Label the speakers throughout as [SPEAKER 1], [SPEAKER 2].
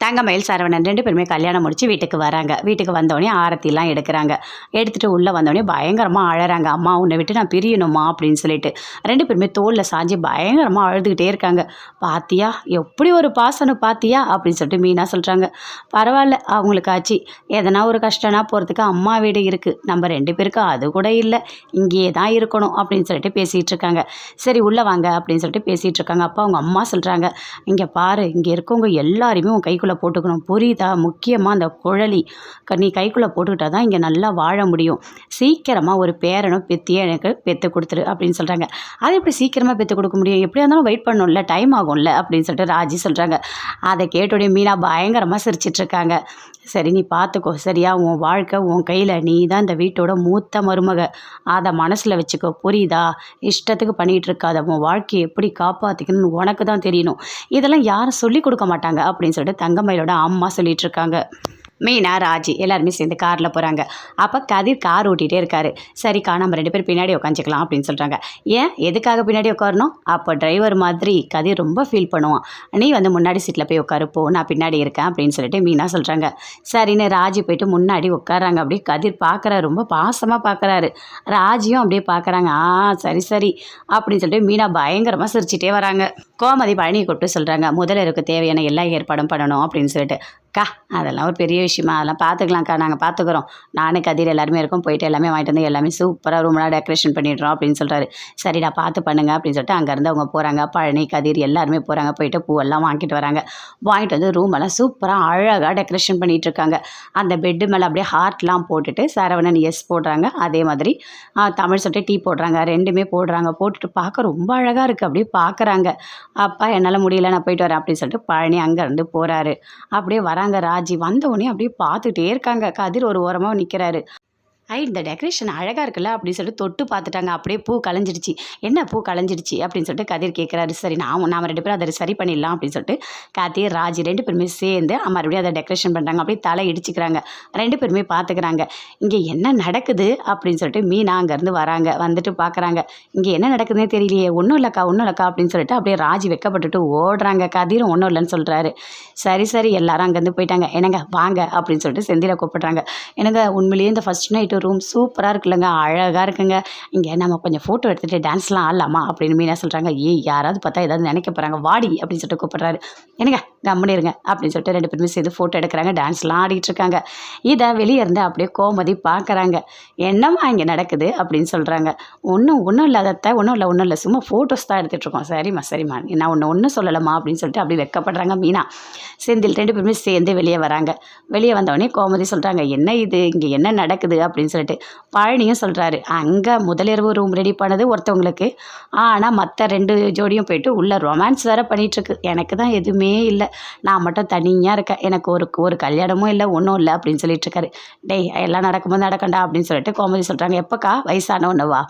[SPEAKER 1] தங்கமயில் சரவணன் ரெண்டு பேருமே கல்யாணம் முடிச்சு வீட்டுக்கு வராங்க. வீட்டுக்கு வந்தோடனே ஆரத்திலாம் எடுக்கிறாங்க. எடுத்துகிட்டு உள்ளே வந்தோடனே பயங்கரமாக அழறாங்க. அம்மா உன்னை விட்டு நான் பிரியணுமா? அப்படின்னு சொல்லிட்டு. ரெண்டு பேருமே தோலில் சாஞ்சு பயங்கரமாக அழுதுகிட்டே இருக்காங்க. பாத்தியா எப்படி ஒரு பாசனம் பாத்தியா? அப்படின்னு சொல்லிட்டு மீனா சொல்கிறாங்க பரவாயில்ல அவங்களுக்கு ஆச்சு. எதனா ஒரு கஷ்டம்னா போகிறதுக்கு அம்மா வீடு இருக்குது நம்ம ரெண்டு பேருக்கும் அது கூட இல்லை. இங்கேயே தான் இருக்கணும். அப்படின்னு சொல்லிட்டு பேசிகிட்டு இருக்காங்க. சரி உள்ளே வாங்க. அப்படின்னு சொல்லிட்டு பேசிகிட்டு இருக்காங்க. அப்பா அவங்க அம்மா சொல்கிறாங்க இங்கே பாரு இங்கே இருக்கவங்க எல்லாருமே உன் கைக்குள்ளே போட்டுக்கணும். புரியுதா? முக்கியமாக அந்த குழலி. க- நீ கைக்குள்ளே போட்டுக்கிட்டா தான் இங்கே நல்லா வாழ முடியும். சீக்கிரமாக ஒரு பேரனும் பெத்தியே எனக்கு பெற்று கொடுத்துரு அப்படின்னு சொல்கிறாங்க அது எப்படி சீக்கிரமாக பெற்று கொடுக்க முடியும்? எப்படியா இருந்தாலும் வெயிட் பண்ணணும்ல டைம் ஆகும்ல அப்படின்னு சொல்லிட்டு ராஜி சொல்கிறாங்க அதை கேட்டோடய மீனா பயங்கரமாக சிரிச்சிட்டு இருக்காங்க சரி நீ பார்த்துக்கோ சரியா உன் வாழ்க்கை உன் கையில் நீ தான் இந்த வீட்டோட மூத்த மருமக. அதை மனசில் வச்சுக்கோ. புரியுதா? இஷ்டத்துக்கு பண்ணிகிட்டு இருக்காத உன் வாழ்க்கையை எப்படி காப்பாற்றிக்கணும்னு உனக்கு தான் தெரியணும். இதெல்லாம் யாரும் சொல்லி கொடுக்க மாட்டாங்க அப்படின்னு சொல்லிட்டு தங்க தங்கமயிலோட அம்மா சொல்லிட்டு இருக்காங்க மீனா ராஜி எல்லாருமே சேர்ந்து காரில் போகிறாங்க அப்போ கதிர் கார் ஓட்டிகிட்டே இருக்காரு. சரிக்கா நம்ம ரெண்டு பேர் பின்னாடி உட்காந்துக்கலாம் அப்படின்னு சொல்கிறாங்க ஏன்? எதுக்காக பின்னாடி உட்காரணும் அப்போ டிரைவர் மாதிரி கதிர் ரொம்ப ஃபீல் பண்ணுவான். நீ வந்து முன்னாடி சீட்டில் போய் உட்காருப்போ நான் பின்னாடி இருக்கேன் அப்படின்னு சொல்லிட்டு மீனா சொல்கிறாங்க சரின்னு ராஜி போயிட்டு முன்னாடி உட்காராங்க அப்படியே கதிர் பார்க்குறாரு ரொம்ப பாசமாக பார்க்குறாரு ராஜியும் அப்படியே பார்க்குறாங்க ஆ சரி சரி அப்படின்னு சொல்லிட்டு மீனா பயங்கரமாக சிரிச்சிட்டே வராங்க. கோமதி பழனியை கூப்பிட்டு சொல்கிறாங்க முதலருக்கு தேவையான எல்லா ஏற்பாடும் பண்ணணும் அப்படின்னு சொல்லிட்டு. அக்கா அதெல்லாம் ஒரு பெரிய விஷயமா அதெல்லாம் பார்த்துக்கலாம்க்கா நாங்கள் பார்த்துக்குறோம். நானும் கதிர் எல்லாருமே இருக்கோம் போயிட்டு எல்லாமே வாங்கிட்டு வந்து எல்லாமே சூப்பராக ரூம்லாம் டெக்கரேஷன் பண்ணிடுறோம் அப்படின்னு சொல்கிறாரு சரிடா பார்த்து பண்ணுங்க அப்படின்னு சொல்லிட்டு அங்கேருந்து அவங்க போகிறாங்க பழனி கதிர் எல்லாருமே போகிறாங்க போயிட்டு பூவெல்லாம் வாங்கிட்டு வராங்க. வாங்கிட்டு வந்து ரூமெல்லாம் சூப்பராக அழகாக டெக்கரேஷன் பண்ணிட்டு இருக்காங்க. அந்த பெட்டு மேலே அப்படியே ஹார்ட்லாம் போட்டுட்டு சரவணன் எஸ் போடுறாங்க. அதே மாதிரி தமிழ் சொல்லிட்டு டீ போடுறாங்க ரெண்டுமே போடுறாங்க. போட்டுட்டு பார்க்க ரொம்ப அழகாக இருக்குது அப்படியே பார்க்குறாங்க. அப்பா என்னால் முடியல நான் போயிட்டு வரேன் அப்படின்னு சொல்லிட்டு பழனி அங்கேருந்து போகிறாரு அப்படியே வராங்க. ராஜி வந்தவொடனே அப்படியே பார்த்துட்டே இருக்காங்க. கதிர் ஒரு ஓரமாக நிற்கிறாரு ஐ இந்த டெக்கரேஷன் அழகாக இருக்குல்ல அப்படின்னு சொல்லிட்டு தொட்டு பார்த்துட்டாங்க. அப்படியே பூ கலைஞ்சிடுச்சு. என்ன பூ கலைஞ்சிடுச்சு அப்படின்னு சொல்லிட்டு கதிர் கேட்குறாரு. சரி நான் நாம் ரெண்டு பேரும் அதை சரி பண்ணிடலாம் அப்படின்னு சொல்லிட்டு கார்த்தி ராஜி ரெண்டு பேருமே சேர்ந்து மறுபடியும் அதை டெக்கரேஷன் பண்ணுறாங்க அப்படியே தலை இடிச்சுக்கிறாங்க. ரெண்டு பேருமே பார்த்துக்கிறாங்க. இங்கே என்ன நடக்குது அப்படின்னு சொல்லிட்டு மீனா அங்கேருந்து வராங்க. வந்துட்டு பார்க்குறாங்க. இங்கே என்ன நடக்குதுன்னே தெரியலையே. ஒன்றும் இல்லைக்கா ஒன்றும் இல்லைக்கா அப்படின்னு சொல்லிட்டு அப்படியே ராஜி வெக்கப்பட்டுட்டு ஓடுறாங்க. கதிரும் ஒன்றும் இல்லைன்னு சொல்கிறாரு சரி சரி எல்லாரும் அங்கேருந்து போயிட்டாங்க. என்னங்க வாங்க அப்படின்னு சொல்லிட்டு செந்தில கூப்பிடுறாங்க. எனக்கு உண்மையிலேயே இந்த ஃபஸ்ட் நைட்டு ரூம் சூப்பராக இருக்குல்லங்க அழகாக இருக்குங்க. இங்கே நம்ம கொஞ்சம் ஃபோட்டோ எடுத்துகிட்டு டான்ஸ்லாம் ஆடலாமா? அப்படின்னு மீனா சொல்கிறாங்க ஏய் யாராவது பார்த்தா ஏதாவது நினைக்க போகிறாங்க வாடி அப்படின்னு சொல்லிட்டு கூப்பிட்றாரு. என்னங்க கம்முன்னு இருங்க அப்படின்னு சொல்லிட்டு ரெண்டு பேருமே சேர்ந்து ஃபோட்டோ எடுக்கிறாங்க. டான்ஸ்லாம் ஆடிட்டு இருக்காங்க. இதை வெளியே இருந்து அப்படியே கோமதி பார்க்குறாங்க என்னம்மா இங்கே நடக்குது? அப்படின்னு சொல்கிறாங்க ஒன்றும் ஒன்றும் இல்லாதத்த ஒன்றும் இல்லை ஒன்றும் இல்லை. சும்மா ஃபோட்டோஸ் தான் எடுத்துகிட்டு இருக்கோம். சரிம்மா சரிம்மா. நான் ஒன்று ஒன்றும் சொல்லலாமா அப்படின்னு சொல்லிட்டு அப்படி வெக்கப்படுறாங்க மீனா. செந்தில் ரெண்டு பேருமே சேர்ந்து வெளியே வராங்க. வெளியே வந்தவொடனே கோமதி சொல்கிறாங்க என்ன இது? இங்கே என்ன நடக்குது? அப்படின்னு சொல்லிட்டு பழனியும் சொல்கிறாரு அங்கே முதலிரவு ரூம் ரெடி பண்ணது ஒருத்தவங்களுக்கு. ஆனால் மற்ற ரெண்டு ஜோடியும் போயிட்டு உள்ளே ரொமான்ஸ் வேறு பண்ணிகிட்ருக்கு எனக்கு தான் எதுவுமே இல்லை. நான் மட்டும் தனியாக இருக்கேன். எனக்கு ஒரு ஒரு கல்யாணமும் இல்லை ஒன்றும் இல்லை அப்படின்னு சொல்லிட்டு இருக்காரு. டேய் எல்லாம் நடக்கும்போது நடக்கண்டா அப்படின்னு சொல்லிட்டு கோமதி சொல்கிறாங்க எப்போக்கா? வயசான ஒன்றுவா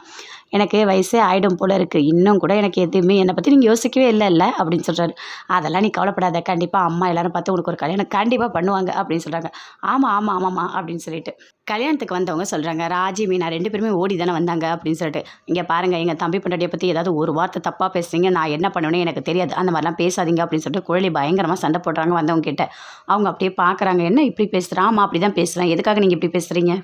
[SPEAKER 1] எனக்கு வயசே ஆகிடும் போல் இருக்குது இன்னும் கூட எனக்கு எதுவுமே என்னை பற்றி நீங்கள் யோசிக்கவே இல்லை இல்லை அப்படின்னு சொல்கிறாரு அதெல்லாம் நீ கவலைப்படாத. கண்டிப்பாக அம்மா எல்லாரும் பார்த்து உனக்கு ஒரு கல்யாணம் கண்டிப்பாக பண்ணுவாங்க அப்படின்னு சொல்கிறாங்க ஆமாம் ஆமாம் ஆமாம்மா அப்படின்னு சொல்லிட்டு கல்யாணத்துக்கு வந்தவங்க சொல்கிறாங்க ராஜி மீனா ரெண்டு பேருமே ஓடி தானே வந்தாங்க அப்படின்னு சொல்லிட்டு. இங்கே பாருங்கள் எங்கள் தம்பி பொண்டாட்டியை பற்றி ஏதாவது ஒரு வார்த்தை தப்பாக பேசுகிறீங்க நான் என்ன பண்ணுவேன்னு எனக்கு தெரியாது. அந்த மாதிரிலாம் பேசாதீங்க அப்படின்னு சொல்லிட்டு குழலி பயங்கரமாக சண்டை போடுறாங்க வந்தவங்க கிட்ட. அவங்க அப்படியே பார்க்குறாங்க என்ன இப்படி பேசுகிறான் ஆமாம் அப்படி தான் பேசுகிறேன் எதுக்காக நீங்கள் இப்படி பேசுகிறீங்க